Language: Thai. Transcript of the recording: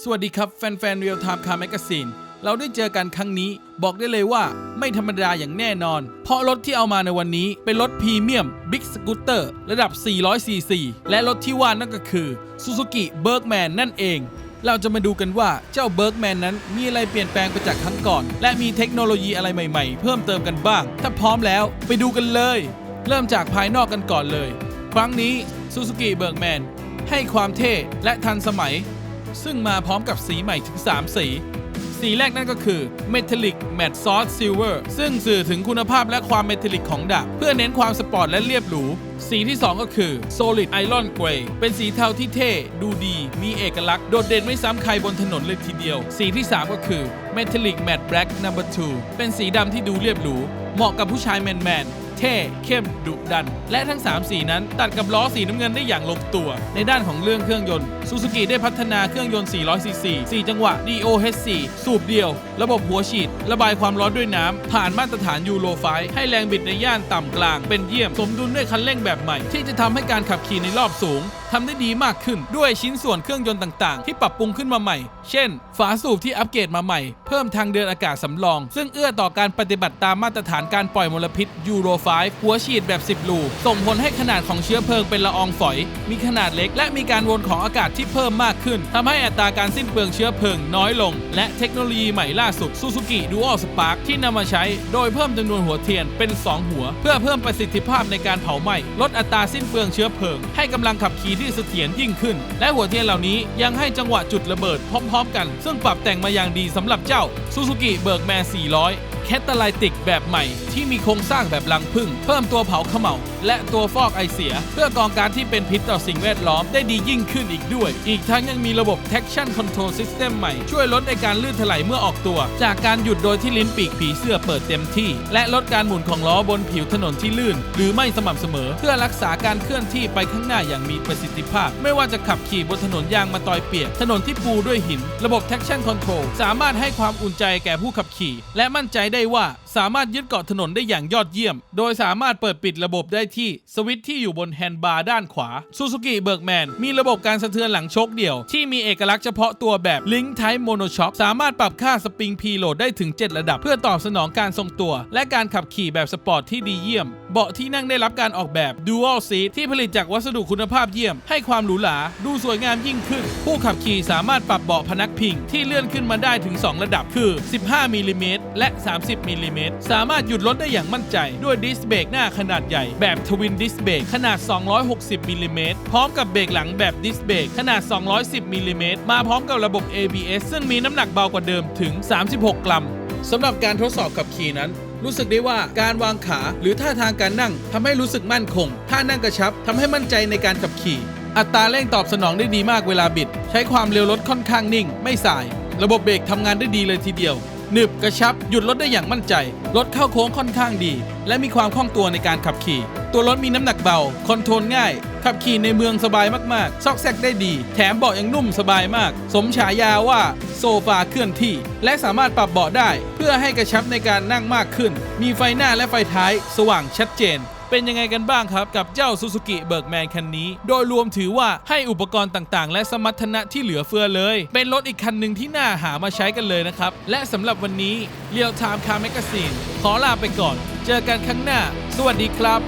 สวัสดีครับแฟนๆ Real Time Car Magazine เราได้เจอกันครั้งนี้ บอกได้เลยว่าไม่ธรรมดาอย่างแน่นอน เพราะรถที่เอามาในวันนี้เป็นรถพรีเมียม Big Scooter ระดับ 400cc และรถที่ว่านั่นก็คือ Suzuki Bergman นั่นเอง เราจะมาดูกันว่าเจ้า Bergman นั้นมีอะไรเปลี่ยนแปลงไปจากครั้งก่อน และมีเทคโนโลยีอะไรใหม่ๆ เพิ่มเติมกันบ้าง ถ้าพร้อมแล้วไปดูกันเลย เริ่มจากภายนอกกันก่อนเลย ครั้งนี้ Suzuki Bergman ให้ความเท่และทันสมัย ซึ่งมาพร้อมกับสีใหม่ถึง 3 สี สีแรกนั่นก็คือ Metallic Matte Soft Silver ซึ่งสื่อถึงคุณภาพและความเมทัลลิกของดาบเพื่อเน้นความสปอร์ตและเรียบหรู สีที่ 2 ก็คือ Solid Iron Grey เป็นสีเทาที่เท่ ดูดี มีเอกลักษณ์ โดดเด่นไม่ซ้ำใครบนถนนเลยทีเดียว สีที่ 3 ก็คือ Metallic Matte Black Number 2เป็นสีดำที่ดูเรียบหรู เหมาะกับผู้ชายแมนๆ เท่ เข้ม ดุดัน และทั้ง 3 สีนั้น ตัดกับล้อสีน้ำเงินได้อย่างลงตัว ในด้านของเรื่องเครื่องยนต์ซูซูกิได้พัฒนาเครื่องยนต์ 400 ซีซี4จังหวะ DOHC สูบเดียว ระบบหัวฉีด ระบายความร้อนด้วยน้ำ ผ่านมาตรฐานยูโรไฟให้แรงบิดในย่านต่ำกลาง เป็นเยี่ยม สมดุลด้วยคันเร่งแบบใหม่ ที่จะทำให้การขับขี่ในรอบสูงทำได้ดีมากขึ้นด้วยชิ้นส่วนเครื่องยนต์ต่าง ๆ ที่ปรับปรุงขึ้นมาใหม่ เช่น ฝาสูบที่อัปเกรดมาใหม่ เพิ่มทางเดินอากาศสำรอง ซึ่งเอื้อต่อการปฏิบัติตามมาตรฐานการปล่อยมลพิษยูโร5 หัวฉีดแบบ 10 ลูส่งผลให้ขนาดของเชื้อเพลิงเป็นละอองฝอย มีขนาดเล็ก และมีการวนของอากาศที่เพิ่มมากขึ้นทำให้อัตราการสิ้นเปลืองเชื้อเพลิงน้อยลง และเทคโนโลยีใหม่ล่าสุด Suzuki Dual Spark ที่นำมาใช้ โดยเพิ่มจำนวนหัวเทียนเป็น 2 หัว เพื่อเพิ่มประสิทธิภาพในการเผาไหม้ลดอัตราสิ้นเปลืองเชื้อเพลิง ให้กำลังขับขี่ที่เสถียรยิ่งขึ้น และหัวเทียนเหล่านี้ยังให้จังหวะจุดระเบิดพร้อม ๆ กัน ซึ่งปรับแต่งมาอย่างดีสำหรับเจ้า Suzuki Bergman 400แคตาไลติกแบบใหม่ ที่มีโครงสร้างแบบลังพึ่ง เพิ่มตัวเผาเขม่าและตัวฟอกไอเสีย เพื่อกองการที่เป็นพิษต่อสิ่งแวดล้อมได้ดียิ่งขึ้นอีกด้วย อีกทั้งยังมีระบบ traction control system ใหม่ ช่วยลดในการลื่นถลายเมื่อออกตัว จากการหยุดโดยที่ลิ้นปีกผีเสื้อเปิดเต็มที่ และลดการหมุนของล้อบนผิวถนนที่ลื่น หรือไม่สม่ำเสมอ เพื่อรักษาการเคลื่อนที่ไปข้างหน้าอย่างมีประสิทธิภาพ ไม่ว่าจะขับขี่บนถนนยางมาตอยเปียกถนนที่ปูด้วยหิน ระบบ traction control สามารถให้ความอุ่นใจแก่ผู้ขับขี่ และมั่นใจได้ว่าสามารถยึดเกาะถนนได้อย่างยอดเยี่ยม โดยสามารถเปิดปิดระบบได้ที่สวิตช์ที่อยู่บนแฮนด์บาร์ด้านขวาซูซูกิเบิร์กแมีระบบการสะเทือนหลังชกเดี่ยว ที่มีเอกลักษณ์เฉพาะตัวแบบลิงค์ไทม์โมโนช็อคสามารถปรับค่าสปริงพีโหลดได้ถึง 7 ระดับ เพื่อตอบสนองการทรงตัว และการขับขี่แบบสปอร์ตที่ดีเยี่ยม เบาะที่นั่งได้รับการออกแบบ Dual Seat ที่ผลิตจากวัสดุคุณภาพเยี่ยม ให้ความหรูหราดูสวยงามยิ่งขึ้น ผู้ขับขี่สามารถปรับเบาะพนักพิง ที่เลื่อนขึ้นมาได้ถึง 2 ระดับคือ 15มิลลิเมตรและ 30มิลลิเมตรสามารถหยุดรถได้อย่างมั่นใจ ด้วยดิสเบรกหน้าขนาดใหญ่แบบทวินดิสเบรกขนาด 260มิลลิเมตรพร้อมกับเบรกหลังแบบดิสเบรกขนาด 210มิลลิเมตรมาพร้อมกับระบบ ABS ซึ่งมีน้ำหนักเบากว่าเดิมถึง 36 กรัมสำหรับการทดสอบขับขี่นั้น รู้สึกได้ว่าการวางขาหรือท่าทางการนั่งทำให้รู้สึกมั่นคง ท่านั่งกระชับทำให้มั่นใจในการขับขี่ อัตราเร่งตอบสนองได้ดีมากเวลาบิด ใช้ความเร็วรถค่อนข้างนิ่ง ไม่สาย ระบบเบรกทำงานได้ดีเลยทีเดียวหนึบกระชับ หยุดรถได้อย่างมั่นใจ รถเข้าโค้งค่อนข้างดี และมีความคล่องตัวในการขับขี่ ตัวรถมีน้ำหนักเบา คอนโทรลง่าย ขับขี่ในเมืองสบายมากๆ ซอกแซกได้ดี แถมเบาะยังนุ่มสบายมาก สมฉายาว่าโซฟาเคลื่อนที่ และสามารถปรับเบาะได้ เพื่อให้กระชับในการนั่งมากขึ้น มีไฟหน้าและไฟท้ายสว่างชัดเจนเป็นยังไงกันบ้างครับ กับเจ้า Suzuki Bergman คันนี้ โดยรวมถือว่าให้อุปกรณ์ต่างๆ และสมรรถนะที่เหลือเฟือเลย เป็นรถอีกคันหนึ่งที่น่าหามาใช้กันเลยนะครับ และสำหรับวันนี้ Real Time Car Magazine ขอลาไปก่อน เจอกันครั้งหน้า สวัสดีครับ